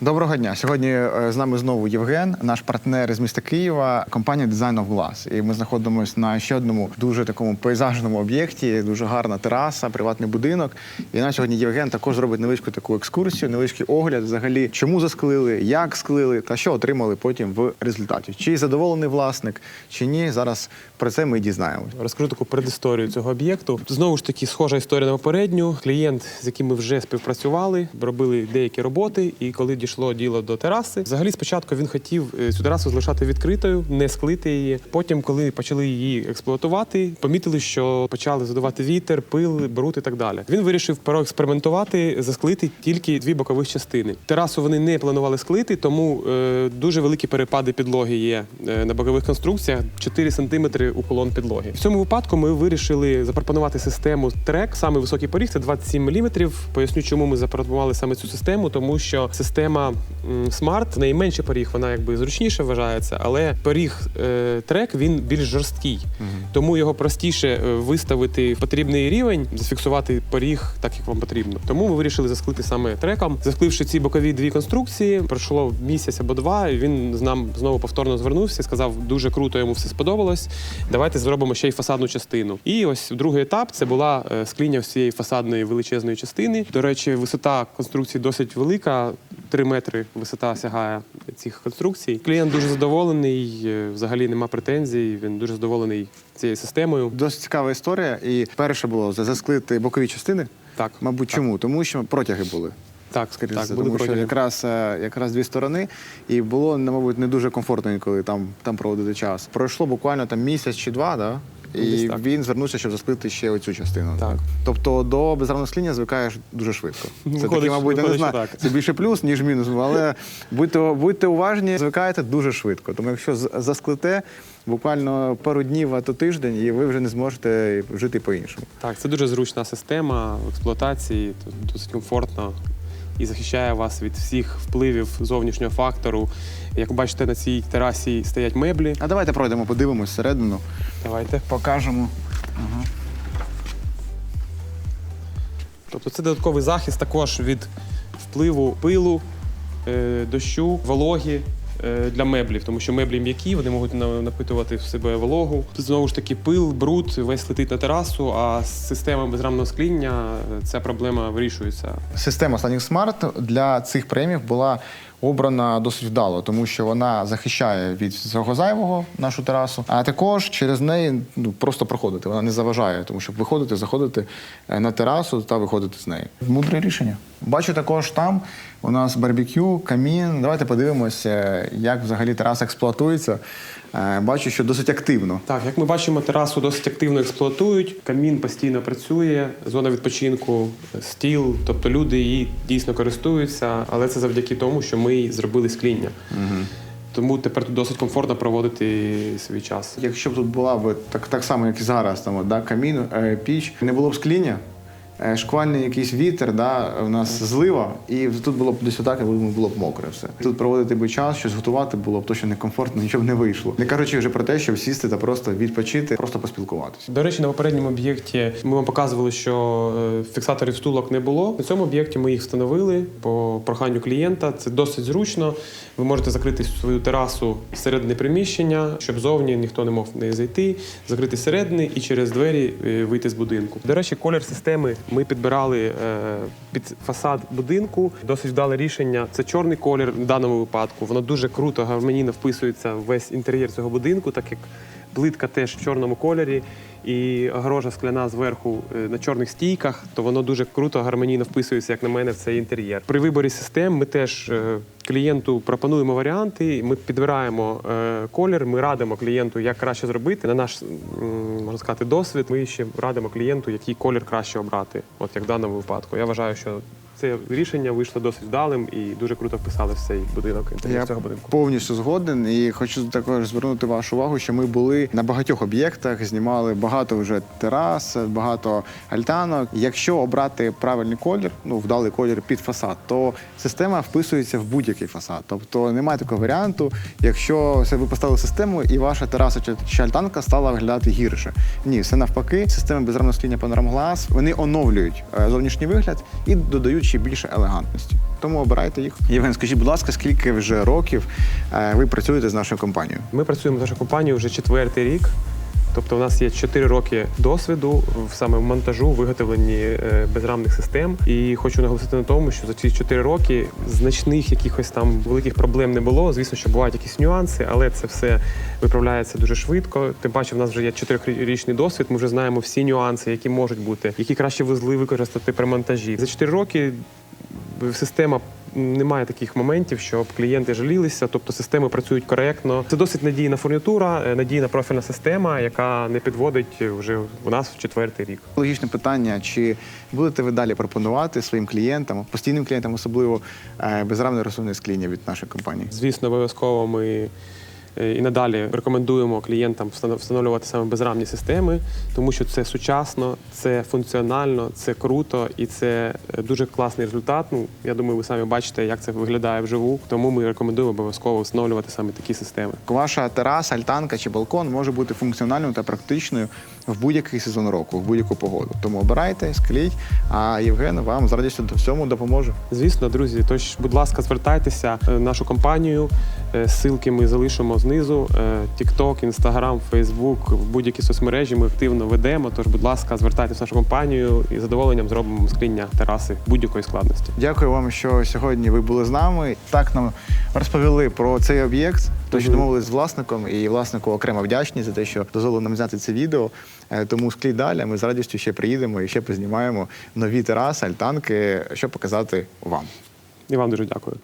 Доброго дня. Сьогодні е, з нами знову Євген, наш партнер з міста Києва, компанія Design of Glass. І ми знаходимося на ще одному дуже такому пейзажному об'єкті, дуже гарна тераса, приватний будинок. І нам сьогодні Євген також зробить невеличку таку екскурсію, невеличкий огляд, взагалі, чому засклили, як склили та що отримали потім в результаті. Чи задоволений власник, чи ні. Зараз про це ми і дізнаємось. Розкажу таку предісторію цього об'єкту. Знову ж таки, схожа історія на попередню. Клієнт, з яким ми вже співпрацювали, робили деякі роботи. І коли дійшло діло до тераси, взагалі спочатку він хотів е, цю терасу залишати відкритою, не склити її. Потім, коли почали її експлуатувати, помітили, що почали задувати вітер, пил, бруд і так далі. Він вирішив проекспериментувати, засклити тільки дві бокових частини. Терасу вони не планували склити, тому е, дуже великі перепади підлоги є е, на бокових конструкціях 4 см уклон підлоги. В цьому випадку ми вирішили запропонувати систему трек. Саме високий поріг це 27 мм. Поясню, чому ми запропонували саме цю систему, тому що система м, Smart, неї поріг, вона якби зручніше вважається, але поріг е, трек він більш жорсткий. Тому його простіше е, виставити в потрібний рівень, зафіксувати поріг так, як вам потрібно. Тому ми вирішили засклити саме треком. Заскливши ці бокові дві конструкції, пройшло місяць або два. і Він з нам знову повторно звернувся сказав, дуже круто йому все сподобалось. Давайте зробимо ще й фасадну частину. І ось другий етап це була е, скління всієї фасадної величезної частини. До речі, висота конструкції досить велика. 3 метри висота сягає цих конструкцій. Клієнт дуже задоволений, е, взагалі нема претензій. Він дуже задоволений цією системою. Досить цікава історія. І перше було засклити бокові частини. Так, Мабуть, так. чому? Тому що протяги були. Так, Скоріше, так, тому що якраз, е, якраз дві сторони, і було, ну, мабуть, не дуже комфортно інколи там, там проводити час. Пройшло буквально там місяць чи два, да? Десь і так. він звернувся, щоб засклити ще оцю частину. Так. Тобто до безравного скління звикаєш дуже швидко. Це Виходить, таки, мабуть, я не знаю. Це більше плюс, ніж мінус. Але будьте, будьте уважні, звикаєте дуже швидко. Тому якщо засклите буквально пару днів, а то тиждень, і ви вже не зможете жити по-іншому. Так, це дуже зручна система в експлуатації, досить комфортно і захищає вас від всіх впливів зовнішнього фактору. Як бачите, на цій терасі стоять меблі. А давайте пройдемо, подивимось всередину, Давайте. покажемо. Тобто це додатковий захист також від впливу пилу, е, дощу, вологі. Е, Для меблів, тому що меблі м'які, вони можуть на- напитувати в себе вологу. Тут знову ж таки пил, бруд, весь летить на терасу. А з системою безрамного скління е, ця проблема вирішується. Система Sonic Smart для цих премів була обрана досить вдало, тому що вона захищає від всього зайвого нашу терасу, а також через неї ну, просто проходити. Вона не заважає, тому що виходити, заходити е, на терасу та виходити з неї. Мудре рішення. Бачу також там у нас барбекю, камін. Давайте подивимося, як взагалі тераса експлуатується. Е, Бачу, що досить активно. Так, як ми бачимо, терасу досить активно експлуатують. Камін постійно працює, зона відпочинку, стіл. Тобто люди її дійсно користуються, але це завдяки тому, що ми зробили скління. Тому тепер тут досить комфортно проводити свій час. Якщо б тут була б так, так само, як і зараз, там, да, камін, е, піч, не було б скління, шквальний якийсь вітер, да, у нас злива, і тут було б десь отак, і було б мокре все. Тут проводити би час, щось готувати було б точно некомфортно, нічого б не вийшло. Не кажучи вже про те, щоб сісти та просто відпочити, просто поспілкуватися. До речі, на попередньому об'єкті ми вам показували, що е, фіксаторів стулок не було. На цьому об'єкті ми їх встановили по проханню клієнта. Це досить зручно. Ви можете закрити свою терасу всередині приміщення, щоб зовні ніхто не мог в неї зайти, закрити зсередини і через двері е, вийти з будинку. До речі, колір системи ми підбирали е, під фасад будинку. Досить вдале рішення. Це чорний колір в даному випадку. Воно дуже круто, гармонійно вписується в весь інтер'єр цього будинку, так як плитка теж в чорному кольорі. І огорожа скляна зверху е, на чорних стійках, то воно дуже круто, гармонійно вписується, як на мене, в цей інтер'єр. При виборі систем ми теж е, клієнту пропонуємо варіанти. Ми підбираємо е, колір, ми радимо клієнту, як краще зробити. На наш можна сказати, досвід. Ми ще радимо клієнту, який колір краще обрати. От як в даному випадку. Я вважаю, що це рішення вийшло досить вдалим і дуже круто вписали в цей будинок інтер'єр Я цього будинку. повністю згоден і хочу також звернути вашу увагу, що ми були на багатьох об'єктах, знімали багато вже терас, багато альтанок. Якщо обрати правильний колір, ну вдалий колір під фасад, то система вписується в будь-який фасад. Тобто немає такого варіанту, якщо ви поставили систему і ваша тераса чи- альтанка стала виглядати гірше. Ні, все навпаки, системи безрамного скління Glass, вони оновлюють е, зовнішній вигляд і додають ще більше елегантності. Тому обирайте їх. Євген, скажіть, будь ласка, скільки вже років е, ви працюєте з нашою компанією? Ми працюємо з нашою компанією вже четвертий рік. Тобто, у нас є 4 роки досвіду в саме в монтажу, виготовленні е, безрамних систем. І хочу наголосити на тому, що за ці 4 роки значних якихось там великих проблем не було. Звісно, що бувають якісь нюанси, але це все виправляється дуже швидко. Тим паче, в нас вже є 4-річний досвід. Ми вже знаємо всі нюанси, які можуть бути, які краще вузли використати при монтажі. За 4 роки система. Немає таких моментів, щоб клієнти жалілися, тобто системи працюють коректно. Це досить надійна фурнітура, е, надійна профільна система, яка не підводить вже у нас в четвертий рік. Логічне питання: чи будете ви далі пропонувати своїм клієнтам, постійним клієнтам, особливо е, безрамне розсувне скління від нашої компанії? Звісно, обов'язково ми е, і надалі рекомендуємо клієнтам встановлювати саме безрамні системи, тому що це сучасно, це функціонально, це круто і це е, дуже класний результат. Ну я думаю, ви самі бачите, як це виглядає вживу. Тому ми рекомендуємо обов'язково встановлювати саме такі системи. Ваша тераса, альтанка чи балкон може бути функціональною та практичною в будь-який сезон року, в будь-яку погоду. Тому обирайте, скліть, а Євген вам з радістю до всьому допоможе. Звісно, друзі, тож, будь ласка, звертайтеся в нашу компанію. Е, Ссылки ми залишимо знизу. Е, TikTok, Instagram, Facebook, в будь-які соцмережі ми активно ведемо. Тож, будь ласка, звертайтеся в нашу компанію і з задоволенням зробимо скління тераси будь-якої складності. Дякую вам, що сьогодні ви були з нами. Так нам розповіли про цей об'єкт. То, що Мгм. домовились з власником, і власнику окремо вдячні за те, що дозволили нам зняти це відео. Е, Тому склій далі. Ми з радістю ще приїдемо і ще познімаємо нові тераси, альтанки, щоб показати вам. І вам дуже дякую.